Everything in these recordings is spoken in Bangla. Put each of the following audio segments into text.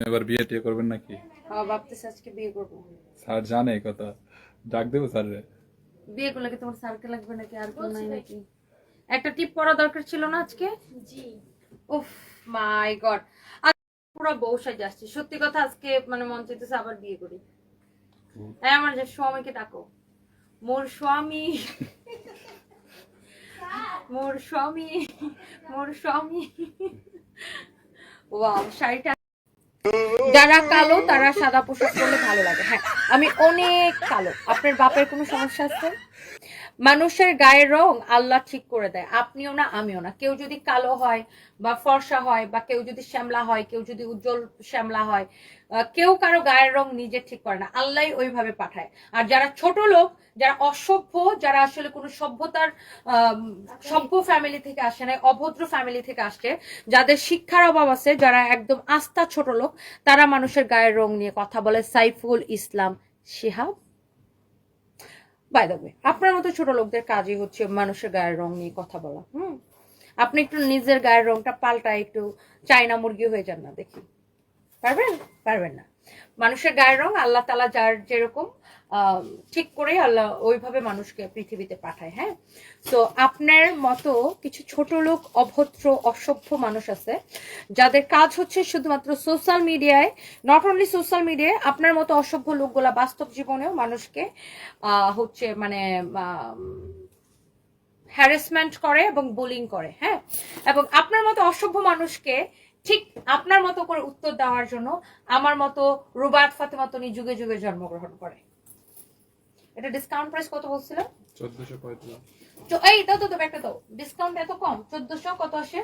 এবার বিয়ে টিয়ে করবেন নাকি? হ্যাঁ ভাবতেছি আজকে বিয়ে করব। স্যার জানে এই কথা। ডাক দেবো স্যার বিয়ে করলে কি তোমার সার্কেল লাগবে নাকি আর কেউ নাই নাকি? একটা টিপ পরা দরকার ছিল না আজকে? জি। উফ মাই গড পুরো বউ সাজে আসছে। সত্যি কথা আজকে মানে মন চাইতেছে আবার বিয়ে করি। হ্যাঁ আমার যে স্বামীকে ডাকো। মোর স্বামী। মোর স্বামী। মোর স্বামী। ওয়াও শাড়িটা যারা কালো, তারা সাদা পোশাক পরলে ভালো লাগে। হ্যাঁ আমি অনেক কালো। আপনার বাপের কোনো সমস্যা আছে? মানুষের গায়ের রং আল্লাহ ঠিক করে দেয়। আপনিও না, আমিও না। কেউ যদি কালো হয় বা ফর্সা হয় বা কেউ যদি শ্যামলা হয়, কেউ যদি উজ্জ্বল শ্যামলা হয় কেউ কারও গায়ের রং নিজে ঠিক করে না। আল্লাহ ওইভাবে পাঠায়। আর যারা ছোট লোক, যারা অসভ্য, যারা আসলে কোনো সভ্যতার সভ্য ফ্যামিলি থেকে আসে না অভদ্র ফ্যামিলি থেকে আসছে, যাদের শিক্ষার অভাব আছে, যারা একদম আস্থা ছোট লোক, তারা মানুষের গায়ের রং নিয়ে কথা বলে। সাইফুল ইসলাম, শিহাব। বাই দ্য আপনার মতো ছোট লোকদের কাজই হচ্ছে মানুষের গায়ের রং নিয়ে কথা বলা, হুম? আপনি একটু নিজের গায়ের রংটা পাল্টায় একটু চায়না মুরগি হয়ে যান না দেখি। পারবেন? পারবেন না। মানুষের গায়ের রং আল্লাহ তালা যার যেরকম ঠিক করে আল্লাহ ওইভাবে মানুষকে পৃথিবীতে পাঠায় হ্যাঁ? তো আপনার মতো কিছু ছোট লোক, অভদ্র, অসভ্য মানুষ আছে, যাদের কাজ হচ্ছে শুধুমাত্র সোশ্যাল মিডিয়ায় নট অনলি সোশ্যাল মিডিয়ায় আপনার মতো অসভ্য লোকগুলা বাস্তব জীবনেও মানুষকে হচ্ছে মানে হ্যারাসমেন্ট করে এবং বুলিং করে হ্যাঁ? এবং আপনার মতো অসভ্য মানুষকে ঠিক আপনার মতো করে উত্তর দেওয়ার জন্য আমার মতো রোবার্ট ফাতেমা তনি যুগে যুগে জন্মগ্রহণ করে এটা ডিসকাউন্ট প্রাইস কত বলছিল? চোদ্দশো এই দাও তো তো একটা দাও। ডিসকাউন্ট এত কম চোদ্দশো কত আসে?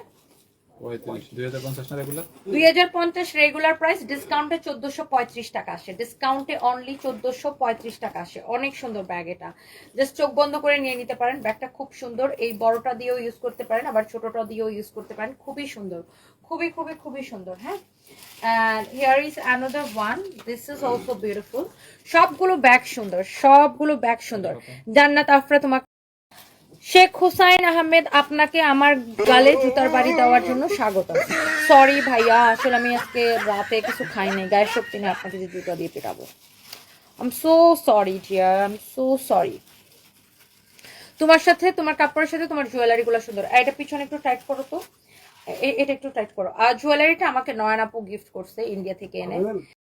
দুই হাজার পঞ্চাশ রেগুলার প্রাইস ডিসকাউন্টে চোদ্দশো পঁয়ত্রিশ টাকা আসে। ডিসকাউন্টে অনলি চোদ্দশো পঁয়ত্রিশ টাকা আসে। অনেক সুন্দর ব্যাগ এটা। জাস্ট চোখ বন্ধ করে নিয়ে নিতে পারেন। ব্যাগটা খুব সুন্দর। এই বড়টা দিয়েও ইউজ করতে পারেন আবার ছোটটা দিয়েও ইউজ করতে পারেন। খুবই সুন্দর। খুবই খুবই খুবই সুন্দর হ্যাঁ? And here is another one. This is also beautiful. সবগুলো ব্যাগ সুন্দর। সবগুলো ব্যাগ সুন্দর। জান্নাত আফরা তোমাকে শেখ হুসাইন আহমেদ আপনাকে আমার গালে জুতার বাড়ি দেওয়ার জন্য স্বাগত সরি ভাইয়া, আসলে আমি আজকে রাতে কিছু খাই নাই, গায়ের শক্তি নেই, আপনাকে যে জুতা দিয়ে পেটাবো। I'm so sorry dear I'm so sorry তোমার সাথে, তোমার কাপড়ের সাথে, তোমার জুয়েলারি গুলো সুন্দর এটা পিছনে একটু টাইট করো তো। এটা একটু টাইট করো। আর জুয়েলারিটা আমাকে নয়ন আপু গিফট করছে ইন্ডিয়া থেকে এনে।